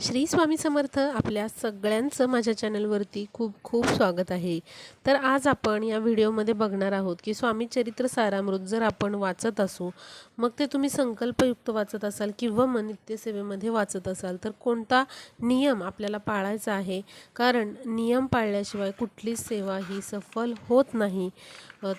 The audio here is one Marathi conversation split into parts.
श्री स्वामी समर्थ आपल्या सगळ्यांचं माझ्या चॅनलवरती खूप खूप स्वागत आहे. तर आज आपण या व्हिडिओमध्ये बघणार आहोत की स्वामी चरित्र सारामृत जर आपण वाचत असू मग ते तुम्ही संकल्पयुक्त वाचत असाल किंवा मग नित्यसेवेमध्ये वाचत असाल तर कोणता नियम आपल्याला पाळायचा आहे? कारण नियम पाळल्याशिवाय कुठलीच सेवा ही सफल होत नाही.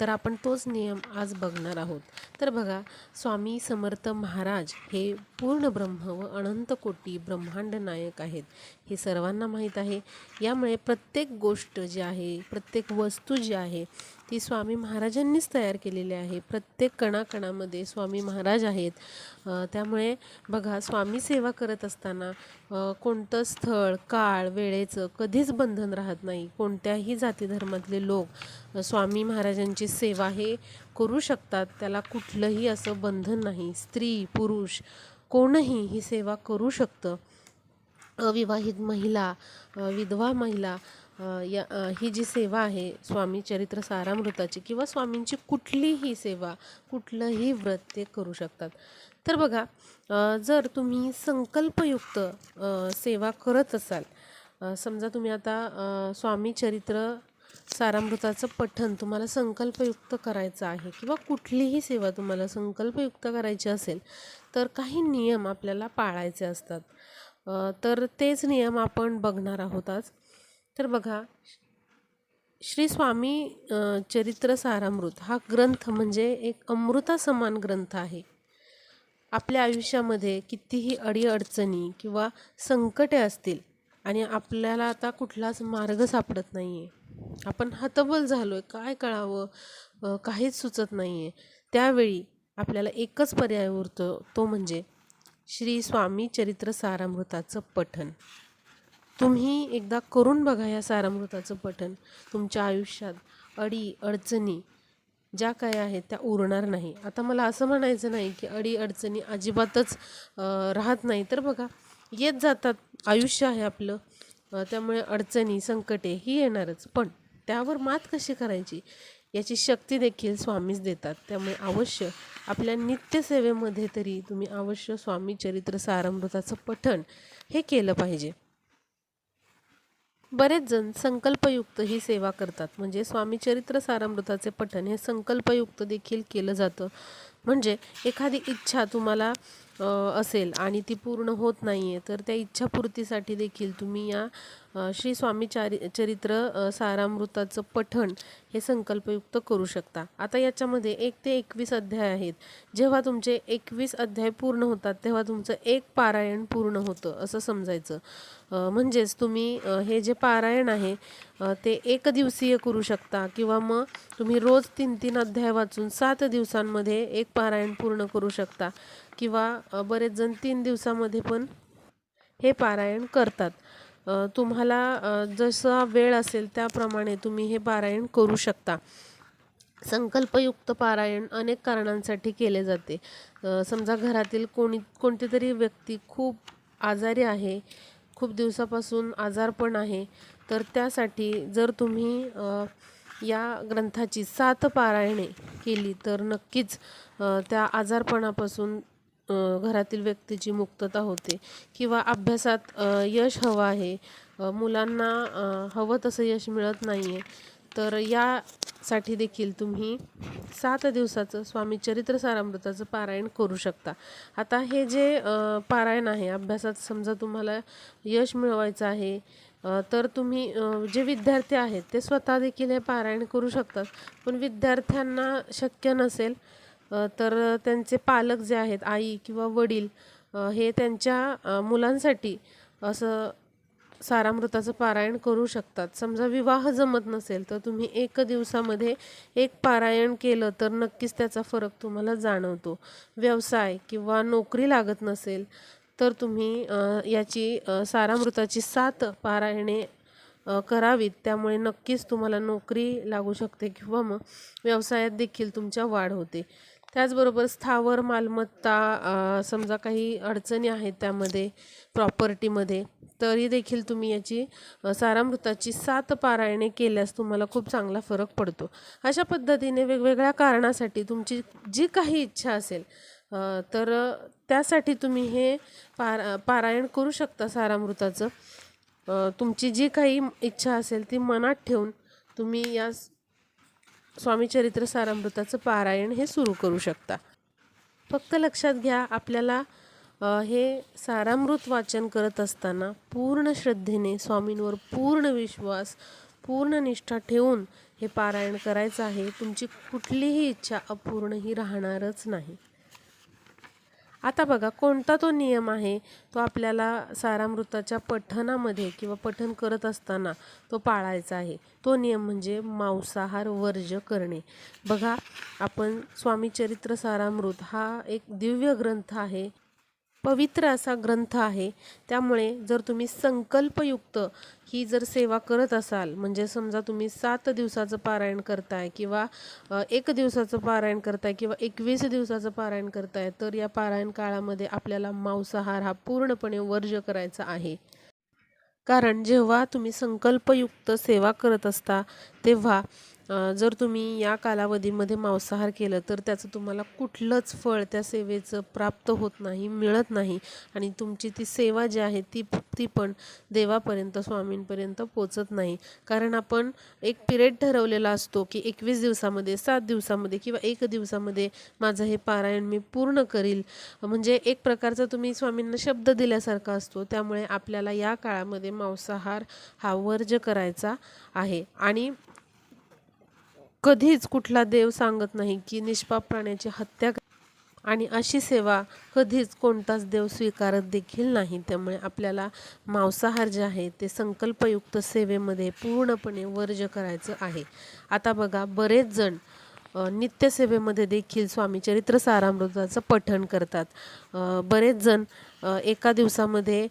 तर आपण तोच नियम आज बघणार आहोत. तर बघा स्वामी समर्थ महाराज हे पूर्ण ब्रह्म व अनंत कोटी ब्रह्मांड नायक आहेत. हे सर्वांना माहीत आहे. यामुळे प्रत्येक गोष्ट जी आहे प्रत्येक वस्तू जी आहे ती स्वामी महाराजांनीच तयार केलेली आहे. प्रत्येक कणाकणामध्ये स्वामी महाराज आहेत. त्यामुळे बघा स्वामी सेवा करत असताना कोणतं स्थळ काळ वेळेचं कधीच बंधन राहत नाही. कोणत्याही जाती धर्मातले लोक स्वामी महाराजांची सेवा हे करू शकतात. त्याला कुठलंही असं बंधन नाही. स्त्री पुरुष कोणही ही सेवा करू शकतं. अविवाहित महिला विधवा महिला या ही जी सेवा आहे स्वामी चरित्र सारामृताची किंवा स्वामींची कुठलीही सेवा कुठलंही व्रत ते करू शकतात. तर बघा जर तुम्ही संकल्पयुक्त सेवा करत असाल समजा तुम्ही आता स्वामी चरित्र सारामृताचं पठण तुम्हाला संकल्पयुक्त करायचं आहे किंवा कुठलीही सेवा तुम्हाला संकल्पयुक्त करायची असेल तर काही नियम आपल्याला पाळायचे असतात. तर तेच नियम आपण बघणार आहोत आज. तर बघा श्री स्वामी चरित्र सारामृत हा ग्रंथ म्हणजे एक अमृतासमान ग्रंथ आहे. आपल्या आयुष्यामध्ये कितीही अडीअडचणी किंवा संकटे असतील आणि आपल्याला आता कुठलाच मार्ग सापडत नाही आहे आपण हतबल झालो आहे काय कळावं? काहीच सुचत नाही आहे त्यावेळी आपल्याला एकच पर्याय उरतो तो म्हणजे श्री स्वामी चरित्र सारामृताचं पठण. तुम्ही एकदा करून बघा या सारामृताचं पठण तुमच्या आयुष्यात अडी अडचणी ज्या काय आहेत त्या उरणार नाही. आता मला असं म्हणायचं नाही की अडी अडचणी अजिबातच राहत नाही. तर बघा येत जातात. आयुष्य आहे आपलं. त्यामुळे अडचणी संकटे ही येणारच. पण त्यावर मात कशी करायची? याची शक्ती देखील स्वामीच देतात. त्यामुळे अवश्य आपल्या नित्यसेवेमध्ये तरी तुम्ही अवश्य स्वामी चरित्र सारामृताचं पठण हे केलं पाहिजे. बरेच जण संकल्पयुक्त ही सेवा करतात. म्हणजे स्वामी चरित्र सारामृताचे पठण हे संकल्पयुक्त देखील केलं जातं. म्हणजे एखादी इच्छा तुम्हाला असेल आणि ती पूर्ण होत नाही आहे तर त्या इच्छापूर्तीसाठी देखील तुम्ही या श्री स्वामी चारि चरित्र सारामृताचं पठण हे संकल्पयुक्त करू शकता. आता याच्यामध्ये एक ते एकवीस अध्याय आहेत. जेव्हा तुमचे एकवीस अध्याय पूर्ण होतात तेव्हा तुमचं एक पारायण पूर्ण होतं असं समजायचं. म्हणजेच तुम्ही हे जे पारायण आहे ते एक दिवसीय करू शकता किंवा मग तुम्ही रोज तीन तीन अध्याय वाचून सात दिवसांमध्ये एक पारायण पूर्ण करू शकता. किंवा बरेच जण तीन दिवसामध्ये पण हे पारायण करतात. तुम्हाला जसा वेळ असेल त्याप्रमाणे तुम्ही हे पारायण करू शकता. संकल्पयुक्त पारायण अनेक कारणांसाठी केले जाते. समजा घरातील कोणी कोणती तरी व्यक्ती खूप आजारी आहे खूप दिवसापासून आजारपण आहे तर त्यासाठी जर तुम्ही या ग्रंथाची सात पारायणे केली तर नक्कीच त्या आजारपणापासून घरातील व्यक्तीची मुक्तता होते किंवा अभ्यासात यश हवं आहे मुलांना हवं तसं यश मिळत नाही आहे तर यासाठी देखील तुम्ही सात दिवसाचं स्वामी चरित्र सारामृताचं पारायण करू शकता. आता हे जे पारायण आहे अभ्यासात समजा तुम्हाला यश मिळवायचं आहे तर तुम्ही जे विद्यार्थी आहेत ते स्वतः देखील हे पारायण करू शकतात. पण विद्यार्थ्यांना शक्य नसेल तर त्यांचे पालक जे आहेत आई किंवा वडील हे त्यांच्या मुलांसाठी असं सारामृताचं पारायण करू शकतात. समजा विवाह जमत नसेल तर तुम्ही एक दिवसामध्ये एक पारायण केलं तर नक्कीच त्याचा फरक तुम्हाला जाणवतो. व्यवसाय किंवा नोकरी लागत नसेल तर तुम्ही याची सारामृताची सात पारायणे करावीत. त्यामुळे नक्कीच तुम्हाला नोकरी लागू शकते किंवा मग व्यवसायात देखील तुमच्या वाढ होते. त्याचबरोबर स्थावर मालमत्ता समजा काही अडचणी आहेत त्यामध्ये प्रॉपर्टीमध्ये तरी देखील तुम्ही याची सारामृताची सात पारायणे केल्यास तुम्हाला खूप चांगला फरक पडतो. अशा पद्धतीने वेगवेगळ्या कारणासाठी तुमची जी काही इच्छा असेल तर त्यासाठी तुम्ही हे पार पारायण करू शकता सारामृताचं. तुमची जी काही इच्छा असेल ती मनात ठेवून तुम्ही या स्वामी चरित्र सारामृताचं पारायण हे सुरू करू शकता. फक्त लक्षात घ्या आपल्याला हे सारामृत वाचन करत असताना पूर्ण श्रद्धेने स्वामींवर पूर्ण विश्वास पूर्ण निष्ठा ठेवून हे पारायण करायचं आहे. तुमची कुठलीही इच्छा अपूर्ण ही राहणारच नाही. आता बघा कोणता तो नियम आहे? तो आपल्याला सारामृताच्या पठणामध्ये किंवा पठण करत असताना तो पाळायचा आहे. तो नियम म्हणजे मांसाहार वर्ज करणे. बघा आपण स्वामी चरित्र सारामृत हा एक दिव्य ग्रंथ आहे. पवित्र असा ग्रंथ आहे. त्यामुळे जर तुम्ही संकल्पयुक्त ही जर सेवा करत असाल म्हणजे समजा तुम्ही सात दिवसाचं पारायण करताय किंवा एक दिवसाचं पारायण करताय किंवा एकवीस दिवसाचं पारायण करताय तर या पारायण काळामध्ये आपल्याला मांसाहार हा पूर्णपणे वर्ज्य करायचा आहे. कारण जेव्हा तुम्ही संकल्पयुक्त सेवा करत असता तेव्हा जर तुम्ही या कालावधीमध्ये मांसाहार केलं तर त्याचं तुम्हाला कुठलंच फळ त्या सेवेचं प्राप्त होत नाही मिळत नाही. आणि तुमची ती सेवा जी आहे ती ती पण देवापर्यंत स्वामींपर्यंत पोचत नाही. कारण आपण एक पिरियड ठरवलेला असतो की एकवीस दिवसामध्ये सात दिवसामध्ये किंवा एक दिवसामध्ये माझं हे पारायण मी पूर्ण करील. म्हणजे एक प्रकारचा तुम्ही स्वामींना शब्द दिल्यासारखा असतो. त्यामुळे आपल्याला या काळामध्ये मांसाहार हा वर्ज करायचा आहे. आणि कधीच कुठला देव सांगत नाही की निष्पाप प्राण्याची हत्या आणि अशी सेवा कधीच कोणताच देव स्वीकारत देखील नाही. त्यामुळे आपल्याला मांसाहार जे आहे ते संकल्पयुक्त सेवेमध्ये पूर्णपणे वर्ज करायचं आहे. आता बघा बरेच जण नित्यसेवेमध्ये देखील स्वामी चरित्र सारामृताचं पठण करतात. बरेच जण एका दिवसामध्ये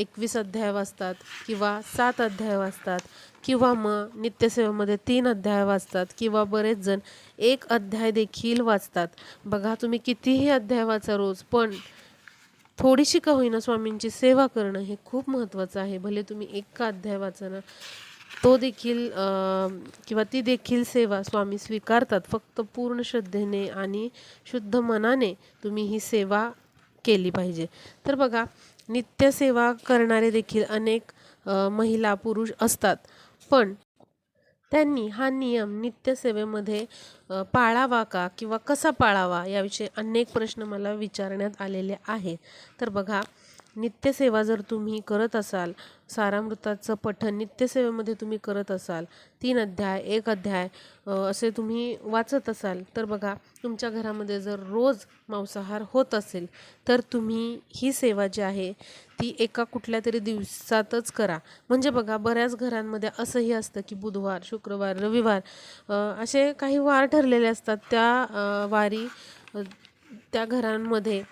एकवीस अध्याय वाचतात किंवा सात अध्याय वाचतात. किंवा मग नित्यसेवेमध्ये तीन अध्याय वाचतात किंवा बरेच जण एक अध्याय देखील वाचतात. बघा तुम्ही कितीही अध्याय वाचा रोज पण थोडीशी का होईना स्वामींची सेवा करणं हे खूप महत्त्वाचं आहे. भले तुम्ही एक का अध्याय वाचा ना तो देखील किंवा ती देखील सेवा स्वामी स्वीकारतात. फक्त पूर्ण श्रद्धेने आणि शुद्ध मनाने तुम्ही ही सेवा केली पाहिजे. तर बघा नित्यसेवा करणारे देखील अनेक महिला पुरुष असतात. पण त्यांनी हा नियम नित्यसेवेमध्ये पाळावा का किंवा कसा पाळावा याविषयी अनेक प्रश्न मला विचारण्यात आलेले आहेत. तर बघा नित्यसेवा जर तुम्ही करत असाल सारामृताचं पठण नित्यसेवेमध्ये तुम्ही करत असाल तीन अध्याय एक अध्याय असे तुम्ही वाचत असाल तर बघा तुमच्या घरामध्ये जर रोज मांसाहार होत असेल तर तुम्ही ही सेवा जी आहे ती एका कुठल्या तरी दिवसातच करा. म्हणजे बघा बऱ्याच घरांमध्ये असंही असतं की बुधवार शुक्रवार रविवार असे काही वार ठरलेले असतात. त्या वारी त्या घरांमध्ये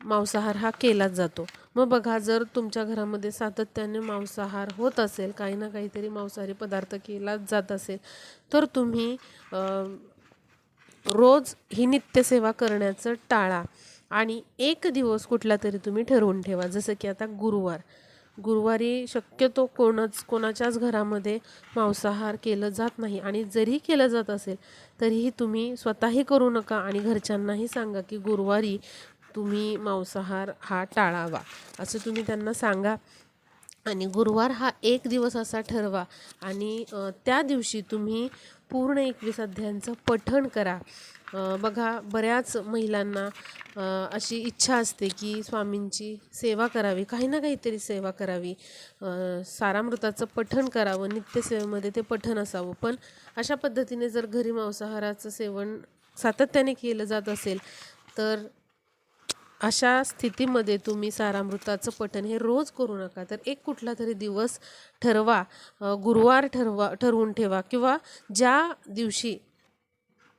मांसाहार हा केलाच जातो. मग बघा जर तुमच्या घरामध्ये सातत्याने मांसाहार होत असेल काही ना काहीतरी मांसाहारी पदार्थ केलाच जात असेल तर तुम्ही रोज ही नित्यसेवा करण्याचं टाळा आणि एक दिवस कुठला तरी तुम्ही ठरवून ठेवा. जसं की आता गुरुवार. गुरुवारी शक्यतो कोणच कोणाच्याच घरामध्ये मांसाहार केलं जात नाही आणि जरी केलं जात असेल तरीही तुम्ही स्वतःही करू नका आणि घरच्यांनाही सांगा की गुरुवारी तुम्ही मांसाहार हा टाळावा असं तुम्ही त्यांना सांगा. आणि गुरुवार हा एक दिवस असा ठरवा आणि त्या दिवशी तुम्ही पूर्ण एकवीस अध्यायांचं पठण करा. बघा बऱ्याच महिलांना अशी इच्छा असते की स्वामींची सेवा करावी काही ना काहीतरी सेवा करावी. सारामृताचं पठण करावं नित्यसेवेमध्ये ते पठण असावं. पण अशा पद्धतीने जर घरी मांसाहाराचं सेवन सातत्याने केलं जात असेल तर अशा स्थितीमध्ये तुम्ही सारामृताचं पठण हे रोज करू नका. तर एक कुठला तरी दिवस ठरवा गुरुवार ठरवा ठरवून ठेवा किंवा ज्या दिवशी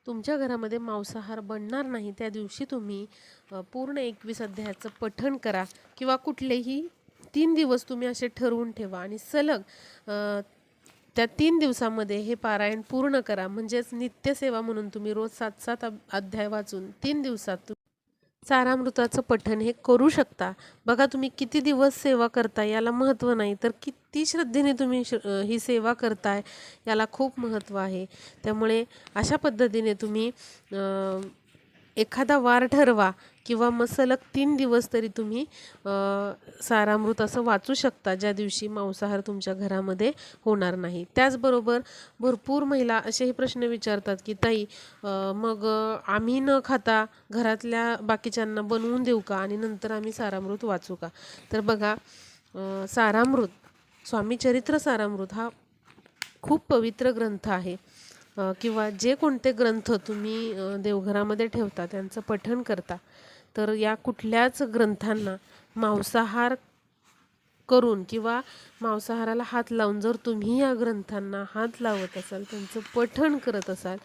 तुमच्या घरामध्ये मांसाहार बनणार नाही त्या दिवशी तुम्ही पूर्ण एकवीस अध्यायाचं पठण करा किंवा कुठलेही तीन दिवस तुम्ही असे ठरवून ठेवा आणि सलग त्या तीन दिवसामध्ये हे पारायण पूर्ण करा. म्हणजेच नित्यसेवा म्हणून तुम्ही रोज सात सात अध्याय वाचून तीन दिवसात सारामृताचं पठण हे करू शकता. बघा तुम्ही किती दिवस सेवा करताय याला महत्त्व नाही तर किती श्रद्धेने तुम्ही श ही सेवा करताय याला खूप महत्त्व आहे. त्यामुळे अशा पद्धतीने तुम्ही एखादा वार ठरवा किंवा मग सलग तीन दिवस तरी तुम्ही सारामृत असं वाचू शकता ज्या दिवशी मांसाहार तुमच्या घरामध्ये होणार नाही. त्याचबरोबर भरपूर महिला असेही प्रश्न विचारतात की ताई मग आम्ही न खाता घरातल्या बाकीच्यांना बनवून देऊ का आणि नंतर आम्ही सारामृत वाचू का? तर बघा सारामृत स्वामी चरित्र सारामृत हा खूप पवित्र ग्रंथ आहे. किंवा जे कोणते ग्रंथ तुम्ही देवघरामध्ये ठेवता त्यांचं पठण करता तर या कुठल्याच ग्रंथांना मांसाहार करून किंवा मांसाहाराला हात लावून जर तुम्ही या ग्रंथांना हात लावत असाल त्यांचं पठण करत असाल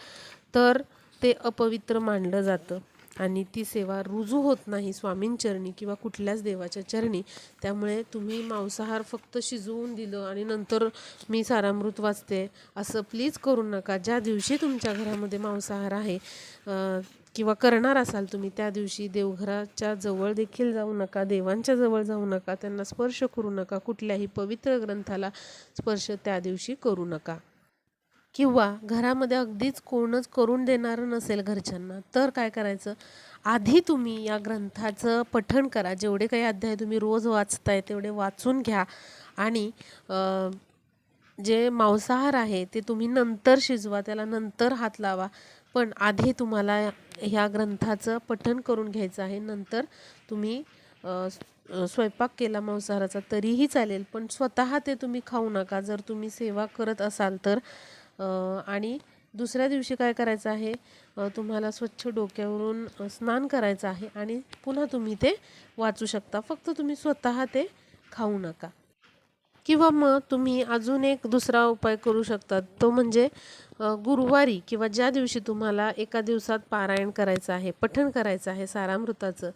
तर ते अपवित्र मानलं जातं. आणि ती सेवा रुजू होत नाही स्वामींचरणी किंवा कुठल्याच देवाच्या चरणी. त्यामुळे तुम्ही मांसाहार फक्त शिजवून दिलं आणि नंतर मी सारामृत वाचते असं प्लीज करू नका. ज्या दिवशी तुमच्या घरामध्ये मांसाहार आहे किंवा करणार असाल तुम्ही त्या दिवशी देवघराच्या जवळ देखील जाऊ नका देवांच्या जवळ जाऊ नका त्यांना स्पर्श करू नका कुठल्याही पवित्र ग्रंथाला स्पर्श त्या दिवशी करू नका. किंवा घरामध्ये अगदीच कोणच करून देणारं नसेल घरच्यांना तर काय करायचं? आधी तुम्ही या ग्रंथाचं पठण करा. जेवढे काही अध्याय तुम्ही रोज वाचताय तेवढे वाचून घ्या. आणि जे मांसाहार आहे ते तुम्ही नंतर शिजवा त्याला नंतर हात लावा. पण आधी तुम्हाला ह्या ग्रंथाचं पठण करून घ्यायचं आहे. नंतर तुम्ही स्वयंपाक केला मांसाहाराचा तरीही चालेल. पण स्वतः ते तुम्ही खाऊ नका. जर तुम्ही सेवा करत असाल तर आणि दुसऱ्या दिवशी काय करायचं आहे? तुम्हाला स्वच्छ डोक्यावरून स्नान करायचं आहे आणि पुन्हा तुम्ही ते वाचू शकता. फक्त तुम्ही स्वतः ते खाऊ नका. किंवा मग तुम्ही अजून एक दुसरा उपाय करू शकता. तो म्हणजे गुरुवारी किंवा ज्या दिवशी तुम्हाला एका दिवसात पारायण करायचं आहे पठण करायचं आहे सारामृताचं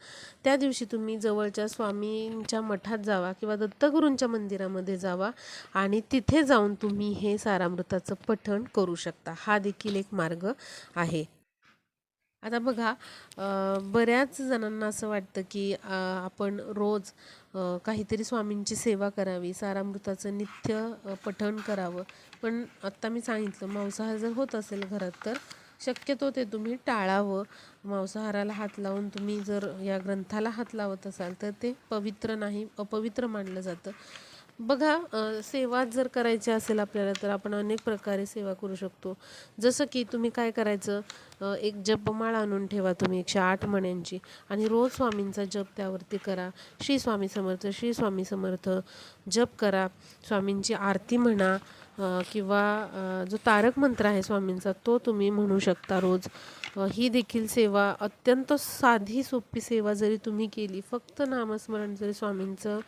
त्या दिवशी तुम्ही जवळच्या स्वामींच्या मठात जावा किंवा दत्तगुरूंच्या मंदिरामध्ये जावा आणि तिथे जाऊन तुम्ही हे सारामृताचं पठण करू शकता. हा देखील एक मार्ग आहे. आता बघा बऱ्याच जणांना असं वाटतं की आपण रोज काहीतरी स्वामींची सेवा करावी सारामृताचं नित्य पठण करावं. पण आत्ता मी सांगितलं मांसाहार जर होत असेल घरात तर शक्यतो ते तुम्ही टाळावं. मांसाहाराला हात लावून तुम्ही जर या ग्रंथाला हात लावत असाल तर ते पवित्र नाही अपवित्र मानलं जातं. बघा सेवा जर करायची असेल आपल्याला तर आपण अनेक प्रकारे सेवा करू शकतो. जसं की तुम्ही काय करायचं एक जपमाळ आणून ठेवा तुम्ही एकशे आठ मण्यांची. आणि रोज स्वामींचा जप त्यावरती करा. श्री स्वामी समर्थ श्री स्वामी समर्थ जप करा. स्वामींची आरती म्हणा किंवा जो तारक मंत्र आहे स्वामींचा तो तुम्ही म्हणू शकता रोज. ही देखील सेवा अत्यंत साधी सोपी सेवा जरी तुम्ही केली फक्त नामस्मरण जरी स्वामींचं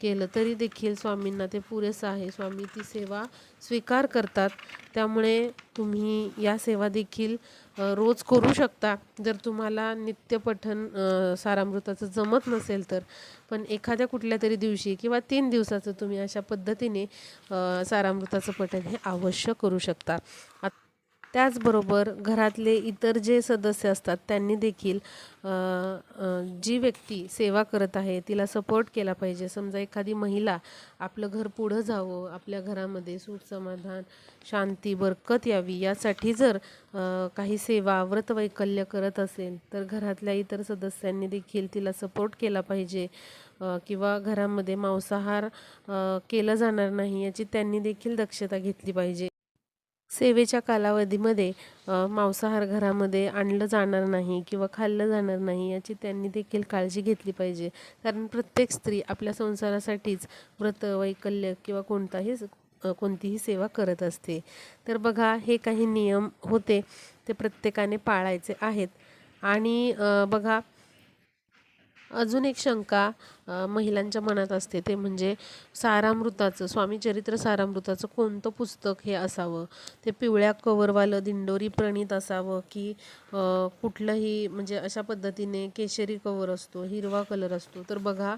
केलं तरी देखील स्वामींना ते पुरेसं आहे. स्वामी ती सेवा स्वीकार करतात. त्यामुळे तुम्ही या सेवा देखील रोज करू शकता. जर तुम्हाला नित्य पठन सारामृताचं जमत नसेल तर. पण एखाद्या कुठल्या तरी दिवशी किंवा तीन दिवसाचं तुम्ही अशा पद्धतीने सारामृताचं पठन हे अवश्य करू शकता. आत- त्याचबरोबर घरातले इतर जे सदस्य असतात त्यांनी देखील जी व्यक्ती सेवा करत आहे तिला सपोर्ट केला पाहिजे. समजा एखादी महिला आपलं घर पुढं जावं आपल्या घरामध्ये सुख समाधान शांती बरकत यावी यासाठी जर काही सेवा व्रतवैकल्य करत असेल तर घरातल्या इतर सदस्यांनी देखील तिला सपोर्ट केला पाहिजे. किंवा घरामध्ये मांसाहार केला केलं जाणार नाही याची त्यांनी देखील दक्षता घेतली पाहिजे. सेवेच्या कालावधीमध्ये मांसाहार घरामध्ये आणलं जाणार नाही किंवा खाल्लं जाणार नाही याची त्यांनी देखील काळजी घेतली पाहिजे. कारण प्रत्येक स्त्री आपल्या संसारासाठीच व्रत वैकल्य किंवा कोणताही कोणतीही सेवा करत असते. तर बघा हे काही नियम होते ते प्रत्येकाने पाळायचे आहेत. आणि बघा अजून एक शंका महिलांच्या मनात असते ते म्हणजे सारामृताचं स्वामी चरित्र सारामृताचं कोणतं पुस्तक हे असावं? ते पिवळ्या कवरवालं दिंडोरी प्रणीत असावं की कुठलंही म्हणजे अशा पद्धतीने केशरी कवर असतो हिरवा कलर असतो? तर बघा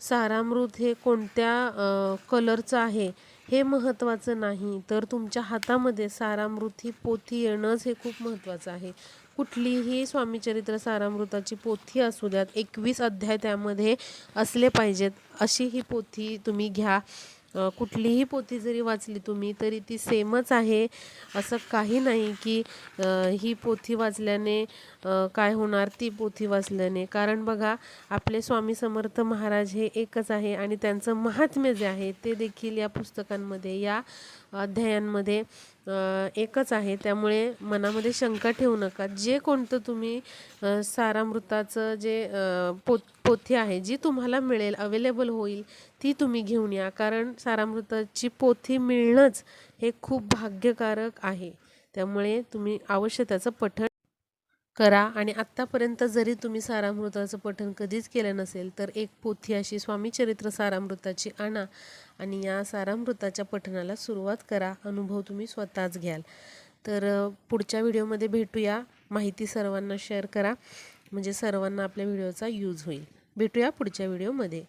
सारामृत हे कोणत्या कलरचं आहे हे महत्त्वाचं नाही. तर तुमच्या हातामध्ये सारामृत ही पोथी येणंच हे खूप महत्त्वाचं आहे. कुठलीही स्वामीचरित्र सारामृताची पोथी असू द्यात एकवीस अध्याय त्यामध्ये असले पाहिजेत. अशी ही पोथी तुम्ही घ्या. कुठलीही पोथी जरी वाचली तुम्ही तरी ती सेमच आहे. असं काही नाही की ही पोथी वाचल्याने काय होणार? ती पोथी वाचल्याने. कारण बघा आपले स्वामी समर्थ महाराज हे एकच आहे आणि त्यांचं महात्म्य जे आहे ते देखील या पुस्तकांमध्ये या अध्यायांमध्ये एकच आहे. त्यामुळे मनामध्ये शंका ठेवू नका. जे कोणतं तुम्ही सारामृताचं जे पो पोथी आहे जी तुम्हाला मिळेल अवेलेबल होईल ती तुम्ही घेऊन या. कारण सारामृताची पोथी मिळणंच हे खूप भाग्यकारक आहे. त्यामुळे तुम्ही अवश्य त्याचं पठण करा आणि आत्तापर्यंत जरी तुम्ही सारामृताचं पठण कधीच केलं नसेल तर एक पोथी अशी स्वामीचरित्र सारामृताची आणा आणि या सारामृताच्या पठणाला सुरुवात करा. अनुभव तुम्ही स्वतःच घ्याल. तर पुढच्या व्हिडिओमध्ये भेटूया. माहिती सर्वांना शेअर करा. म्हणजे सर्वांना आपल्या व्हिडिओचा यूज होईल. भेटूया पुढच्या व्हिडिओमध्ये.